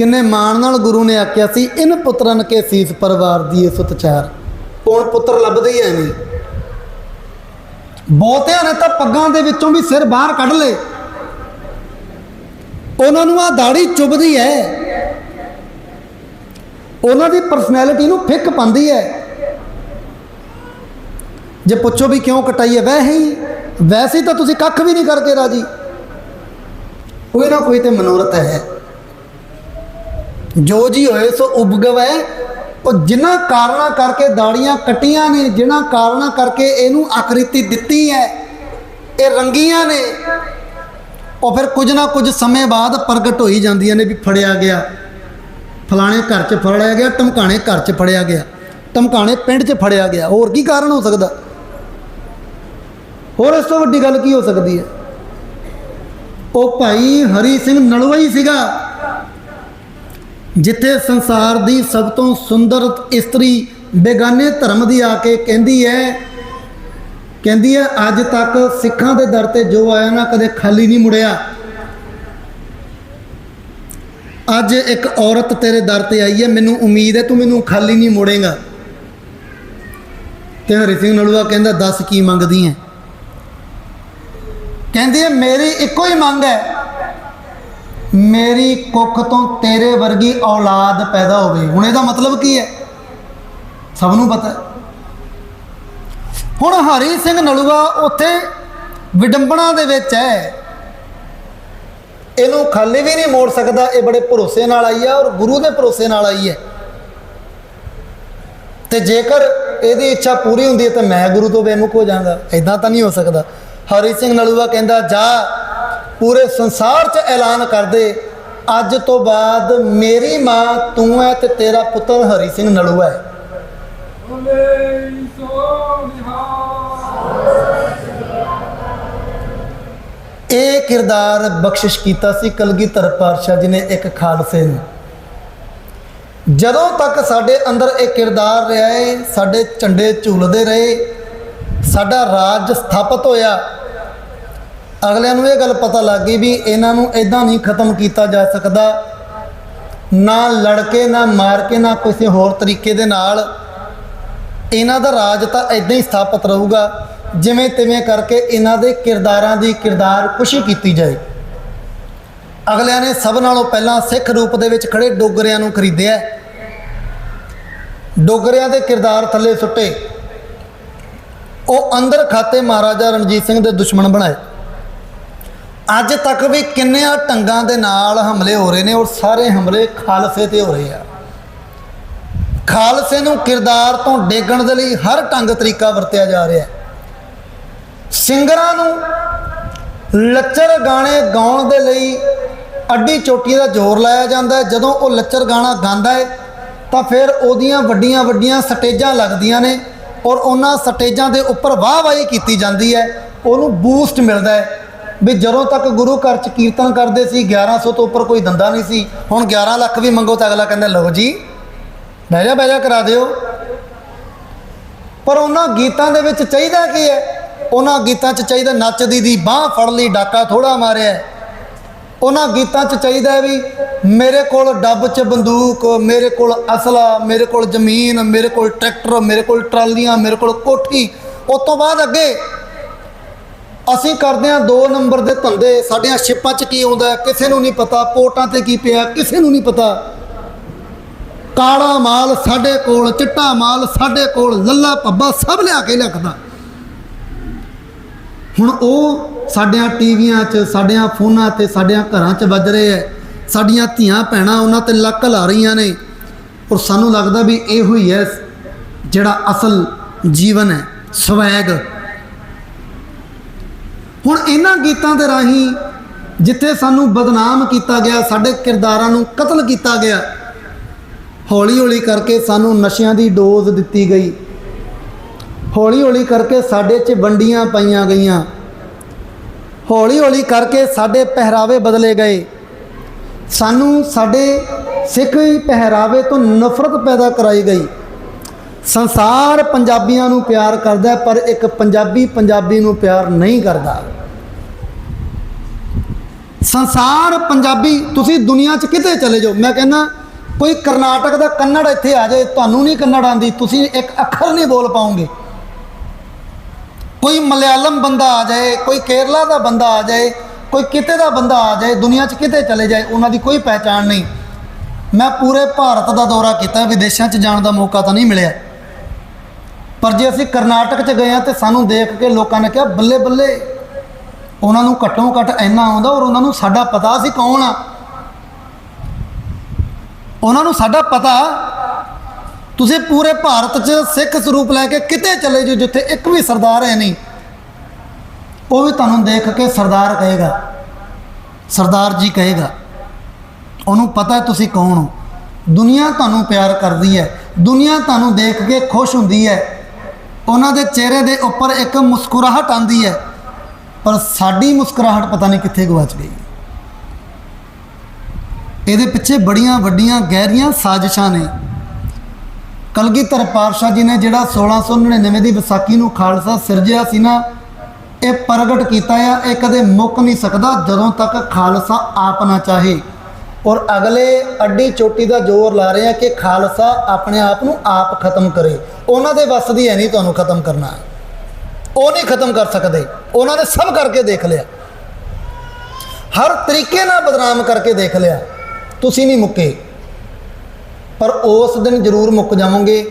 ਕਿੰਨੇ ਮਾਣ ਨਾਲ ਗੁਰੂ ਨੇ ਆਖਿਆ ਸੀ, ਇਨ ਪੁੱਤਰਨ ਕੇ ਸੀਸ ਪਰਿਵਾਰ ਦੀ ਸੁਤ ਚਾਰ। ਕੌਣ ਪੁੱਤਰ ਲੱਭਦੇ ਹੀ ਐ ਨਹੀਂ। ਬਹੁਤਿਆਂ ਨੇ ਤਾਂ ਪੱਗਾਂ ਦੇ ਵਿੱਚੋਂ ਵੀ ਸਿਰ ਬਾਹਰ ਕੱਢ ਲਏ। ਉਹਨਾਂ ਨੂੰ ਆ ਦਾੜੀ ਚੁੱਭਦੀ ਐ ਉਹਨਾਂ ਦੀ ਪਰਸਨੈਲਿਟੀ ਨੂੰ ਫਿੱਕ ਪਾਉਂਦੀ ਐ ਜੇ ਪੁੱਛੋ ਵੀ ਕਿਉਂ ਕਟਾਈ ਐ ਵੈਸੇ ਹੀ, ਵੈਸੇ ਤਾਂ ਤੁਸੀਂ ਕੱਖ ਵੀ ਨਹੀਂ ਕਰਕੇ ਰਾਜੀ। ਕੋਈ ਨਾ ਕੋਈ ਤੇ ਮਨੋਰਥ ਹੈ। ਜੋ ਜੀ ਹੋਏ ਸੋ ਉਪਗਵ। ਹੈ ਉਹ ਜਿਨ੍ਹਾਂ ਕਾਰਨਾਂ ਕਰਕੇ ਦਾੜੀਆਂ ਕੱਟੀਆਂ ਨੇ, ਜਿਨ੍ਹਾਂ ਕਾਰਨਾਂ ਕਰਕੇ ਇਹਨੂੰ ਆਕ੍ਰਿਤੀ ਦਿੱਤੀ ਹੈ, ਇਹ ਰੰਗੀਆਂ ਨੇ। ਉਹ ਫਿਰ ਕੁਝ ਨਾ ਕੁਝ ਸਮੇਂ ਬਾਅਦ ਪ੍ਰਗਟ ਹੋਈ ਜਾਂਦੀਆਂ ਨੇ ਵੀ ਫੜਿਆ ਗਿਆ। ਫਲਾਣੇ ਘਰ 'ਚ ਫੜਿਆ ਗਿਆ, ਧਮਕਾਣੇ ਘਰ 'ਚ ਫੜਿਆ ਗਿਆ। ਧਮਕਾਣੇ ਪਿੰਡ 'ਚ ਫੜਿਆ ਗਿਆ। ਹੋਰ ਕੀ ਕਾਰਨ ਹੋ ਸਕਦਾ? ਹੋਰ ਇਸ ਤੋਂ ਵੱਡੀ ਗੱਲ ਕੀ ਹੋ ਸਕਦੀ ਹੈ? ਉਹ ਭਾਈ ਹਰੀ ਸਿੰਘ ਨਲੂਆ ਹੀ ਸੀਗਾ। ਜਿੱਥੇ ਸੰਸਾਰ ਦੀ ਸਭ ਤੋਂ ਸੁੰਦਰ ਇਸਤਰੀ ਬੇਗਾਨੇ ਧਰਮ ਦੀ ਆ ਕੇ ਕਹਿੰਦੀ ਹੈ ਕਹਿੰਦੀ ਹੈ, ਅੱਜ ਤੱਕ ਸਿੱਖਾਂ ਦੇ ਦਰ ਤੇ ਜੋ ਆਇਆ ਨਾ ਕਦੇ ਖਾਲੀ ਨਹੀਂ ਮੁੜਿਆ। ਅੱਜ ਇੱਕ ਔਰਤ ਤੇਰੇ ਦਰ ਤੇ ਆਈ ਹੈ, ਮੈਨੂੰ ਉਮੀਦ ਹੈ ਤੂੰ ਮੈਨੂੰ ਖਾਲੀ ਨਹੀਂ ਮੋੜੇਗਾ। ਤੇ ਹਰੀ ਸਿੰਘ ਨਲੂਆ ਕਹਿੰਦਾ, ਦੱਸ ਕੀ ਮੰਗਦੀ ਹੈ? ਕਹਿੰਦੀ ਹੈ, ਮੇਰੀ ਇੱਕੋ ਹੀ ਮੰਗ ਹੈ ਮੇਰੀ ਕੁੱਖ ਤੋਂ ਤੇਰੇ ਵਰਗੀ ਔਲਾਦ ਪੈਦਾ ਹੋਵੇ। ਹੁਣ ਇਹਦਾ ਮਤਲਬ ਕੀ ਹੈ? ਸਭ ਨੂੰ ਪਤਾ ਹੁਣ ਹਰੀ ਸਿੰਘ ਨਲੂਆ ਉੱਥੇ ਵਿਡੰਬਣਾ ਦੇ ਵਿੱਚ ਹੈ। ਇਹਨੂੰ ਖਾਲੀ ਵੀ ਨਹੀਂ ਮੋੜ ਸਕਦਾ। ਇਹ ਬੜੇ ਭਰੋਸੇ ਨਾਲ ਆਈ ਹੈ ਔਰ ਗੁਰੂ ਦੇ ਭਰੋਸੇ ਨਾਲ ਆਈ ਹੈ। ਤੇ ਜੇਕਰ ਇਹਦੀ ਇੱਛਾ ਪੂਰੀ ਹੁੰਦੀ ਹੈ ਤਾਂ ਮੈਂ ਗੁਰੂ ਤੋਂ ਬੇਮੁਖ ਹੋ ਜਾਂਦਾ। ਇਦਾਂ ਤਾਂ ਨਹੀਂ ਹੋ ਸਕਦਾ। ਹਰੀ ਸਿੰਘ ਨਲੂਆ ਕਹਿੰਦਾ, ਜਾ ਪੂਰੇ ਸੰਸਾਰ 'ਚ ਐਲਾਨ ਕਰ ਦੇ ਅੱਜ ਤੋਂ ਬਾਅਦ ਮੇਰੀ ਮਾਂ ਤੂੰ ਹੈ ਤੇ ਤੇਰਾ ਪੁੱਤਰ ਹਰੀ ਸਿੰਘ ਨਲੂ ਹੈ ਇਹ ਕਿਰਦਾਰ ਬਖਸ਼ਿਸ਼ ਕੀਤਾ ਸੀ ਕਲਗੀਧਰ ਪਾਤਸ਼ਾਹ ਜੀ ਨੇ ਇੱਕ ਖਾਲਸੇ ਨੂੰ। ਜਦੋਂ ਤੱਕ ਸਾਡੇ ਅੰਦਰ ਇਹ ਕਿਰਦਾਰ ਰਿਹਾ ਹੈ ਸਾਡੇ ਝੰਡੇ ਝੂਲਦੇ ਰਹੇ, ਸਾਡਾ ਰਾਜ ਸਥਾਪਿਤ ਹੋਇਆ ਅਗਲਿਆਂ ਨੂੰ ਇਹ ਗੱਲ ਪਤਾ ਲੱਗ ਗਈ ਵੀ ਇਹਨਾਂ ਨੂੰ ਇਦਾਂ ਨਹੀਂ ਖਤਮ ਕੀਤਾ ਜਾ ਸਕਦਾ। ਨਾ ਲੜ ਕੇ ਨਾ ਮਾਰ ਕੇ, ਨਾ ਕਿਸੇ ਹੋਰ ਤਰੀਕੇ ਦੇ ਨਾਲ। ਇਹਨਾਂ ਦਾ ਰਾਜ ਤਾਂ ਇਦਾਂ ਹੀ ਸਥਾਪਿਤ ਰਹੂਗਾ, ਜਿਵੇਂ ਤਿਵੇਂ ਕਰਕੇ ਇਹਨਾਂ ਦੇ ਕਿਰਦਾਰਾਂ ਦੀ ਕਿਰਦਾਰ ਕੁਸ਼ੀ ਕੀਤੀ ਜਾਏ। ਅਗਲਿਆਂ ਨੇ ਸਭ ਨਾਲੋਂ ਪਹਿਲਾਂ ਸਿੱਖ ਰੂਪ ਦੇ ਵਿੱਚ ਖੜੇ ਡੋਗਰਿਆਂ ਨੂੰ ਖਰੀਦਿਆ ਡੋਗਰਿਆਂ ਦੇ ਕਿਰਦਾਰ ਥੱਲੇ ਸੁੱਟੇ। ਉਹ ਅੰਦਰ ਖਾਤੇ ਮਹਾਰਾਜਾ ਰਣਜੀਤ ਸਿੰਘ ਦੇ ਦੁਸ਼ਮਣ ਬਣਾਏ। ਅੱਜ ਤੱਕ ਵੀ ਕਿੰਨਿਆਂ ਟੰਗਾਂ ਦੇ ਨਾਲ ਹਮਲੇ ਹੋ ਰਹੇ ਨੇ, ਔਰ ਸਾਰੇ ਹਮਲੇ ਖਾਲਸੇ ਤੇ ਹੋ ਰਹੇ ਆ। ਖਾਲਸੇ ਨੂੰ ਕਿਰਦਾਰ ਤੋਂ ਡੇਗਣ ਦੇ ਲਈ ਹਰ ਢੰਗ ਤਰੀਕਾ ਵਰਤਿਆ ਜਾ ਰਿਹਾ ਹੈ। ਸਿੰਗਰਾਂ ਨੂੰ ਲੱਚਰ ਗਾਣੇ ਗਾਉਣ ਦੇ ਲਈ ਅੱਡੀ ਚੋਟੀ ਦਾ ਜ਼ੋਰ ਲਾਇਆ ਜਾਂਦਾ ਹੈ। ਜਦੋਂ ਉਹ ਲੱਚਰ ਗਾਣਾ ਗਾਉਂਦਾ ਹੈ, ਤਾਂ ਫਿਰ ਉਹਦੀਆਂ ਵੱਡੀਆਂ ਵੱਡੀਆਂ ਸਟੇਜਾਂ ਲੱਗਦੀਆਂ ਨੇ, ਔਰ ਉਹਨਾਂ ਸਟੇਜਾਂ ਦੇ ਉੱਪਰ ਵਾਹ-ਵਾਹੀ ਕੀਤੀ ਜਾਂਦੀ ਹੈ। ਉਹਨੂੰ ਬੂਸਟ ਮਿਲਦਾ ਹੈ। ਵੀ ਜਦੋਂ ਤੱਕ ਗੁਰੂ ਘਰ ਚ ਕੀਰਤਨ ਕਰਦੇ ਸੀ 1100 ਤੋਂ ਉੱਪਰ ਕੋਈ ਦੰਦਾ ਨਹੀਂ ਸੀ, ਹੁਣ 11 ਲੱਖ ਵੀ ਮੰਗੋ ਤਾਂ ਅਗਲਾ ਕਹਿੰਦਾ, ਲਓ ਜੀ, ਬਹਿ ਜਾ ਬਹਿ ਜਾ ਕਰਾ ਦਿਓ। ਪਰ ਉਹਨਾਂ ਗੀਤਾਂ ਦੇ ਵਿੱਚ ਚਾਹੀਦਾ ਕੀ ਹੈ? ਉਹਨਾਂ ਗੀਤਾਂ 'ਚ ਚਾਹੀਦਾ ਨੱਚਦੀ ਦੀ ਬਾਹ ਫੜ ਲਈ, ਡਾਕਾ ਥੋੜਾ ਮਾਰਿਆ। ਉਹਨਾਂ ਗੀਤਾਂ 'ਚ ਚਾਹੀਦਾ ਵੀ ਮੇਰੇ ਕੋਲ ਡੱਬ 'ਚ ਬੰਦੂਕ, ਮੇਰੇ ਕੋਲ ਅਸਲਾ, ਮੇਰੇ ਕੋਲ ਜ਼ਮੀਨ, ਮੇਰੇ ਕੋਲ ਟਰੈਕਟਰ, ਮੇਰੇ ਕੋਲ ਟਰਾਲੀਆਂ, ਮੇਰੇ ਕੋਲ ਕੋਠੀ। ਉਸ ਤੋਂ ਬਾਅਦ ਅੱਗੇ ਅਸੀਂ ਕਰਦੇ ਹਾਂ 2 ਨੰਬਰ ਦੇ ਧੰਦੇ। ਸਾਡੀਆਂ ਸ਼ਿਪਾਂ 'ਚ ਕੀ ਆਉਂਦਾ ਕਿਸੇ ਨੂੰ ਨਹੀਂ ਪਤਾ ਪੋਟਾਂ ਤੇ ਕੀ ਪਿਆ, ਕਿਸੇ ਨੂੰ ਨਹੀਂ ਪਤਾ। ਕਾਲਾ ਮਾਲ ਸਾਡੇ ਕੋਲ, ਚਿੱਟਾ ਮਾਲ ਸਾਡੇ ਕੋਲ, ਲੱਲਾ ਪੱਬਾ ਸਭ ਲਿਆ ਕੇ ਲਿਖਦਾ ਹੁਣ ਉਹ ਸਾਡਿਆਂ ਟੀਵੀਆਂ 'ਚ, ਸਾਡਿਆਂ ਫੋਨਾਂ ਤੇ, ਸਾਡਿਆਂ ਘਰਾਂ 'ਚ ਵੱਜ ਰਹੇ ਐ ਸਾਡੀਆਂ ਧੀਆਂ ਭੈਣਾਂ ਉਹਨਾਂ ਤੇ ਲੱਕ ਲਾ ਰਹੀਆਂ ਨੇ। ਔਰ ਸਾਨੂੰ ਲੱਗਦਾ ਵੀ ਇਹੋ ਹੀ ਹੈ ਜਿਹੜਾ ਅਸਲ ਜੀਵਨ ਹੈ, ਸਵੈਗ। ਹੁਣ ਇਹਨਾਂ ਗੀਤਾਂ ਦੇ ਰਾਹੀਂ ਜਿੱਥੇ ਸਾਨੂੰ ਬਦਨਾਮ ਕੀਤਾ ਗਿਆ, ਸਾਡੇ ਕਿਰਦਾਰਾਂ ਨੂੰ ਕਤਲ ਕੀਤਾ ਗਿਆ ਹੌਲੀ ਹੌਲੀ ਕਰਕੇ ਸਾਨੂੰ ਨਸ਼ਿਆਂ ਦੀ ਡੋਜ਼ ਦਿੱਤੀ ਗਈ। ਹੌਲੀ ਹੌਲੀ ਕਰਕੇ ਸਾਡੇ 'ਚ ਵੰਡੀਆਂ ਪਾਈਆਂ ਗਈਆਂ। ਹੌਲੀ ਹੌਲੀ ਕਰਕੇ ਸਾਡੇ ਪਹਿਰਾਵੇ ਬਦਲੇ ਗਏ। ਸਾਨੂੰ ਸਾਡੇ ਸਿੱਖ ਪਹਿਰਾਵੇ ਤੋਂ ਨਫ਼ਰਤ ਪੈਦਾ ਕਰਾਈ ਗਈ। ਸੰਸਾਰ ਪੰਜਾਬੀਆਂ ਨੂੰ ਪਿਆਰ ਕਰਦਾ ਪਰ ਇੱਕ ਪੰਜਾਬੀ ਪੰਜਾਬੀ ਨੂੰ ਪਿਆਰ ਨਹੀਂ ਕਰਦਾ। ਸੰਸਾਰ ਪੰਜਾਬੀ, ਤੁਸੀਂ ਦੁਨੀਆ 'ਚ ਕਿਤੇ ਚਲੇ ਜਾਓ। ਮੈਂ ਕਹਿੰਦਾ, ਕੋਈ ਕਰਨਾਟਕ ਦਾ ਕੰਨੜ ਇੱਥੇ ਆ ਜਾਏ, ਤੁਹਾਨੂੰ ਨਹੀਂ ਕੰਨੜ ਆਂਦੀ ਤੁਸੀਂ ਇੱਕ ਅੱਖਰ ਨਹੀਂ ਬੋਲ ਪਾਓਗੇ। ਕੋਈ ਮਲਿਆਲਮ ਬੰਦਾ ਆ ਜਾਏ, ਕੋਈ ਕੇਰਲਾ ਦਾ ਬੰਦਾ ਆ ਜਾਏ, ਕੋਈ ਕਿਤੇ ਦਾ ਬੰਦਾ ਆ ਜਾਏ, ਦੁਨੀਆ 'ਚ ਕਿਤੇ ਚਲੇ ਜਾਏ, ਉਹਨਾਂ ਦੀ ਕੋਈ ਪਹਿਚਾਣ ਨਹੀਂ। ਮੈਂ ਪੂਰੇ ਭਾਰਤ ਦਾ ਦੌਰਾ ਕੀਤਾ, ਵਿਦੇਸ਼ਾਂ 'ਚ ਜਾਣ ਦਾ ਮੌਕਾ ਤਾਂ ਨਹੀਂ ਮਿਲਿਆ। ਪਰ ਜੇ ਅਸੀਂ ਕਰਨਾਟਕ 'ਚ ਗਏ ਆ ਤੇ ਸਾਨੂੰ ਦੇਖ ਕੇ ਲੋਕਾਂ ਨੇ ਕਿਹਾ, ਬੱਲੇ ਬੱਲੇ, ਉਹਨਾਂ ਨੂੰ ਘੱਟੋ ਘੱਟ ਇੰਨਾ ਆਉਂਦਾ ਔਰ ਉਹਨਾਂ ਨੂੰ ਸਾਡਾ ਪਤਾ ਸੀ ਕੌਣ ਆ। ਉਹਨਾਂ ਨੂੰ ਸਾਡਾ ਪਤਾ, ਤੁਸੀਂ ਪੂਰੇ ਭਾਰਤ 'ਚ ਸਿੱਖ ਸਰੂਪ ਲੈ ਕੇ ਕਿਤੇ ਚਲੇ ਜਾਓ ਜਿੱਥੇ ਇੱਕ ਵੀ ਸਰਦਾਰ ਹੈ ਨਹੀਂ, ਉਹ ਵੀ ਤੁਹਾਨੂੰ ਦੇਖ ਕੇ ਸਰਦਾਰ ਕਹੇਗਾ, ਸਰਦਾਰ ਜੀ ਕਹੇਗਾ, ਉਹਨੂੰ ਪਤਾ ਹੈ ਤੁਸੀਂ ਕੌਣ ਹੋ। ਦੁਨੀਆ ਤੁਹਾਨੂੰ ਪਿਆਰ ਕਰਦੀ ਹੈ, ਦੁਨੀਆ ਤੁਹਾਨੂੰ ਦੇਖ ਕੇ ਖੁਸ਼ ਹੁੰਦੀ ਹੈ। ਉਹਨਾਂ ਦੇ ਚਿਹਰੇ ਦੇ ਉੱਪਰ ਇੱਕ ਮੁਸਕਰਾਹਟ ਆਂਦੀ ਹੈ, ਪਰ ਸਾਡੀ ਮੁਸਕਰਾਹਟ ਪਤਾ ਨਹੀਂ ਕਿੱਥੇ ਗਵਾਚ ਗਈ। ਇਹਦੇ ਪਿੱਛੇ ਬੜੀਆਂ ਵੱਡੀਆਂ ਗਹਿਰੀਆਂ ਸਾਜ਼ਿਸ਼ਾਂ ਨੇ। ਕਲਗੀਧਰ ਪਾਤਸ਼ਾਹ ਜੀ ਨੇ ਜਿਹੜਾ 1699 ਦੀ ਵਿਸਾਖੀ ਨੂੰ ਖਾਲਸਾ ਸਿਰਜਿਆ ਸੀ ਨਾ, ਇਹ ਪ੍ਰਗਟ ਕੀਤਾ ਆ, ਇਹ ਕਦੇ ਮੁੱਕ ਨਹੀਂ ਸਕਦਾ ਜਦੋਂ ਤੱਕ ਖਾਲਸਾ ਆਪ ਨਾ ਚਾਹੇ। ਔਰ ਅਗਲੇ ਅੱਡੀ ਚੋਟੀ ਦਾ ਜ਼ੋਰ ਲਾ ਰਹੇ ਆ ਕਿ ਖਾਲਸਾ ਆਪਣੇ ਆਪ ਨੂੰ ਆਪ ਖਤਮ ਕਰੇ। ਉਹਨਾਂ ਦੇ ਵੱਸ ਦੀ ਹੈ ਨਹੀਂ ਤੁਹਾਨੂੰ ਖਤਮ ਕਰਨਾ ਉਹ ਨਹੀਂ ਖਤਮ ਕਰ ਸਕਦੇ। ਉਹਨਾਂ ਨੇ ਸਭ ਕਰਕੇ ਦੇਖ ਲਿਆ। ਹਰ ਤਰੀਕੇ ਨਾਲ ਬਦਨਾਮ ਕਰਕੇ ਦੇਖ ਲਿਆ। ਤੁਸੀਂ ਨਹੀਂ ਮੁੱਕੇ। ਪਰ ਉਸ ਦਿਨ ਜ਼ਰੂਰ ਮੁੱਕ ਜਾਵੋਗੇ।